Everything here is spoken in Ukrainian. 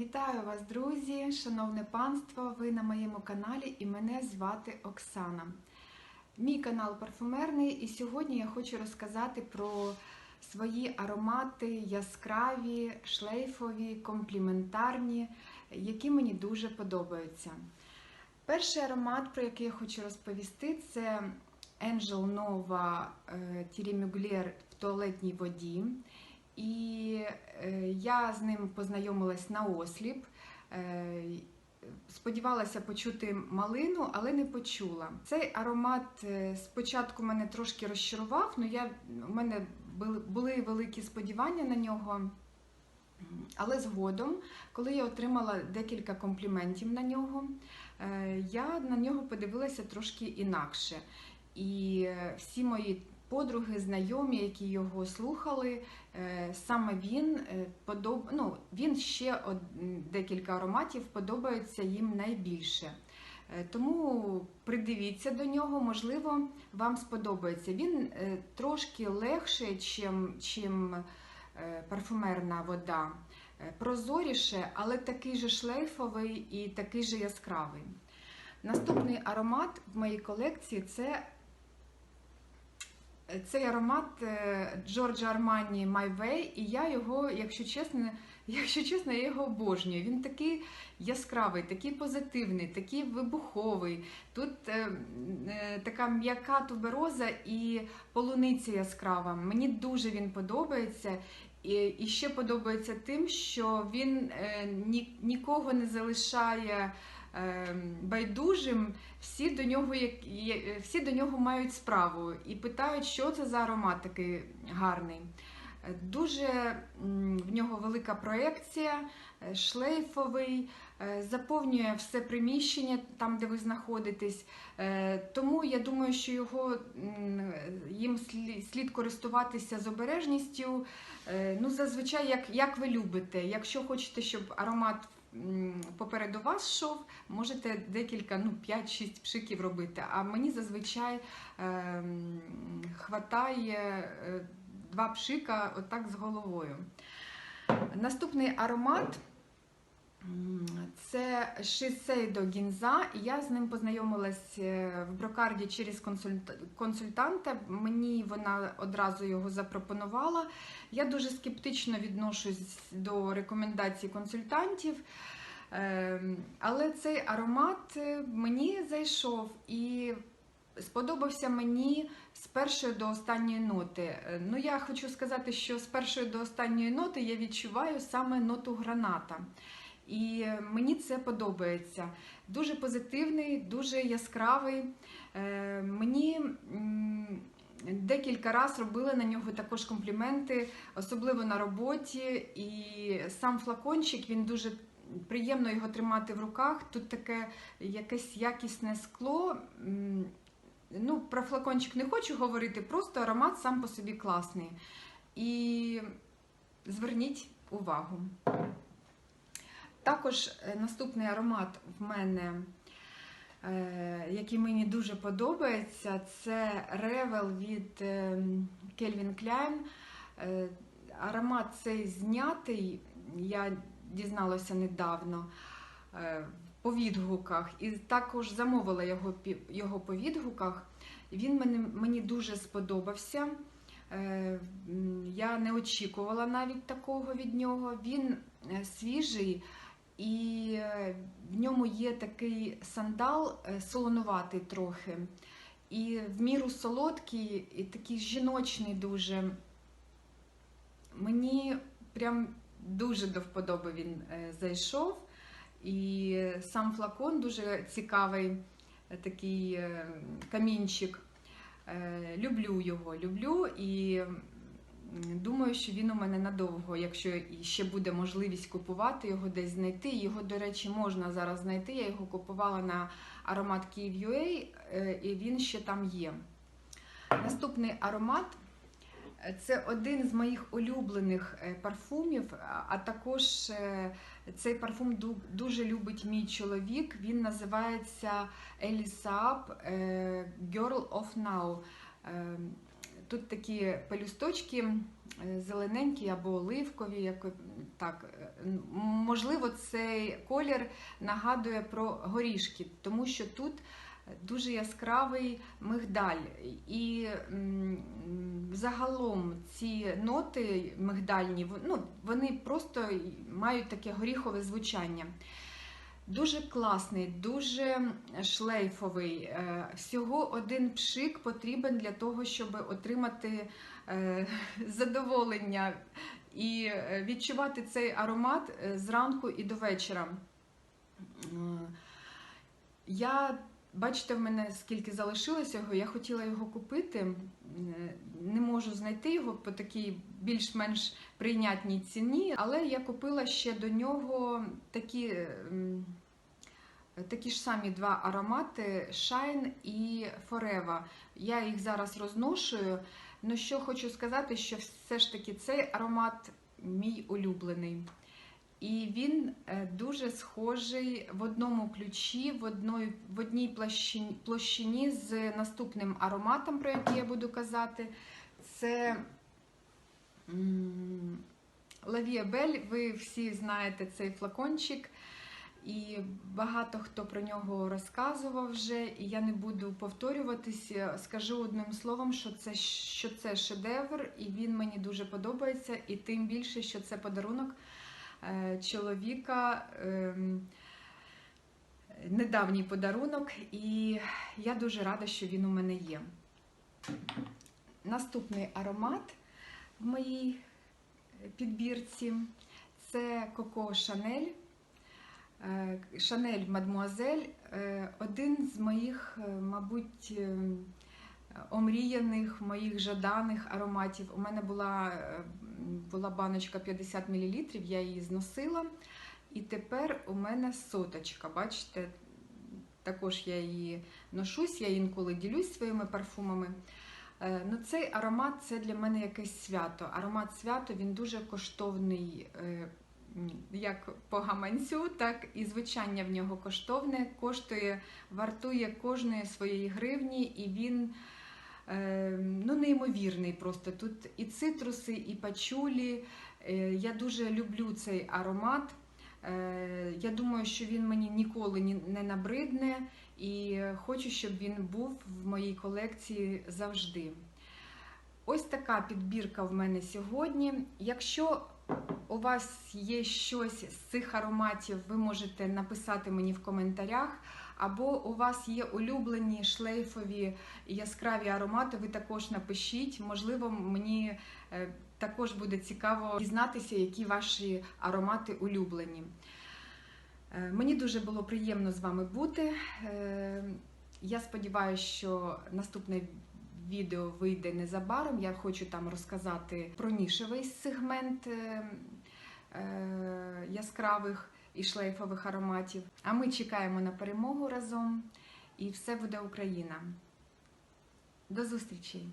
Вітаю вас, друзі, шановне панство! Ви на моєму каналі і мене звати Оксана. Мій канал парфумерний, і сьогодні я хочу розказати про свої аромати яскраві, шлейфові, компліментарні, які мені дуже подобаються. Перший аромат, про який я хочу розповісти, це Angel Nova Thierry Mugler в туалетній воді. І е, я з ним познайомилась на осліп. Е, Сподівалася почути малину, але не почула. Цей аромат е, спочатку мене трошки розчарував, але я, у мене були, великі сподівання на нього. Але згодом, коли я отримала декілька компліментів на нього, я на нього подивилася трошки інакше. І всі мої подруги, знайомі, які його слухали, е, саме він е, подоб... ну, він ще декілька ароматів подобаються їм найбільше. Е, Тому придивіться до нього, можливо, вам сподобається. Він трошки легший, чим, чим парфумерна вода. Прозоріше, але такий же шлейфовий і такий же яскравий. Наступний аромат в моїй колекції це цей аромат е, Джорджа Армані My Way, і я його, якщо чесно, якщо чесно, я його обожнюю. Він такий яскравий, такий позитивний, такий вибуховий. Тут е, е, така м'яка тубероза і полуниця яскрава. Мені дуже він подобається. І, і ще подобається тим, що він е, ні, нікого не залишає байдужим, всі до нього всі до нього мають справу і питають, що це за аромат такий гарний. Дуже в нього велика проекція, е, шлейфовий, е, заповнює все приміщення там, де ви знаходитесь. Е, Тому я думаю, що його їм слід користуватися з обережністю. Ну, зазвичай, як, як ви любите. Якщо хочете, щоб аромат попереду вас шов, можете декілька, ну, 5-6 пшиків робити. А мені зазвичай е, хватає два пшика отак з головою. Наступний аромат. Це Шисейдо Гінза. Я з ним познайомилась е, в брокарді через консультанта. Мені вона одразу його запропонувала. Я дуже скептично відношусь до рекомендацій консультантів. Ем, Але цей аромат е, мені зайшов і сподобався мені з першої до останньої ноти. Е, Ну, я хочу сказати, що з першої до останньої ноти я відчуваю саме ноту граната. І мені це подобається. Дуже позитивний, дуже яскравий. Е, Мені декілька разів робили на нього також компліменти, особливо на роботі. І сам флакончик він дуже приємно його тримати в руках. Тут таке якесь якісне скло. Ну, про флакончик не хочу говорити, просто аромат сам по собі класний. І зверніть увагу. Також е, наступний аромат в мене, е, який мені дуже подобається, це Revel від е, Klein. Е, Аромат цей знятий, я дізналася недавно по відгуках, і також замовила його, його по відгуках. Він мені, мені дуже сподобався. Я не очікувала навіть такого від нього. Він свіжий і е, в ньому є такий сандал е, солонуватий трохи. І в міру солодкий, і такий жіночний дуже. Мені прям дуже до вподоби він е, зайшов. І сам флакон дуже цікавий, такий камінчик. Люблю його, люблю і думаю, що він у мене надовго, якщо ще буде можливість купувати його десь знайти. Його, до речі, можна зараз знайти. Я його купувала на аромат Kyiv.ua, е, і він ще там є. Наступний аромат е, це один з моїх улюблених е, парфумів, а- також цей парфум дуже любить мій чоловік. Він називається Елісаап Girl of Now. Тут такі пелюсточки зелененькі або оливкові, як е, так. е, Можливо, цей колір нагадує про горішки, тому що тут дуже яскравий мигдаль. І загалом ці ноти мигдальні, ну, вони просто мають таке горіхове звучання. Дуже класний, дуже шлейфовий. Е, Всього один пшик потрібен для того, щоб отримати е, задоволення і е, відчувати цей аромат зранку і до вечора. Я, бачите, в мене скільки залишилося його, я хотіла його купити. Не можу знайти його по такій більш-менш прийнятній ціні, але я купила ще до нього такі. Такі ж самі два аромати Shine і Forever. Я їх зараз розношую. Ну що хочу сказати, що все ж таки цей аромат мій улюблений. І він е, дуже схожий в одному ключі, в, одної, в одній площині, площині з наступним ароматом, про який я буду казати. Це La Ви всі знаєте цей флакончик. І багато хто про нього розказував вже, і я не буду повторюватися. Скажу одним словом, що це, що це шедевр, і він мені дуже подобається, і тим більше, що це подарунок чоловіка, ем, недавній подарунок, і я дуже рада, що він у мене є. Наступний аромат в моїй підбірці це Коко Шанель. Е, Шанель Мадмуазель е, один з моїх, е, мабуть, е, омріяних, моїх жаданих ароматів. У мене була, е, була баночка 50 мл, я її зносила. І тепер у мене соточка. Бачите, також я її ношусь, я інколи ділюсь своїми парфумами. Е, Ну, цей аромат це для мене якесь свято. Аромат свято він дуже коштовний. е, Як по гаманцю, так і звучання в нього коштовне, коштує, вартує кожної своєї гривні, і він ну, неймовірний просто. Тут і цитруси, і пачулі. Е, Я дуже люблю цей аромат. Е, Я думаю, що він мені ніколи не набридне, і хочу, щоб він був в моїй колекції завжди. Ось така підбірка в мене сьогодні. Якщо у вас є щось з цих ароматів, ви можете написати мені в коментарях. Або у вас є улюблені шлейфові яскраві аромати, ви також напишіть. Можливо, мені е, також буде цікаво дізнатися, які ваші аромати улюблені. Е, Мені дуже було приємно з вами бути. Е, Я сподіваюся, що наступне відео вийде незабаром. Я хочу там розказати про нішевий сегмент яскравих і шлейфових ароматів. А ми чекаємо на перемогу разом, і все буде Україна. До зустрічі!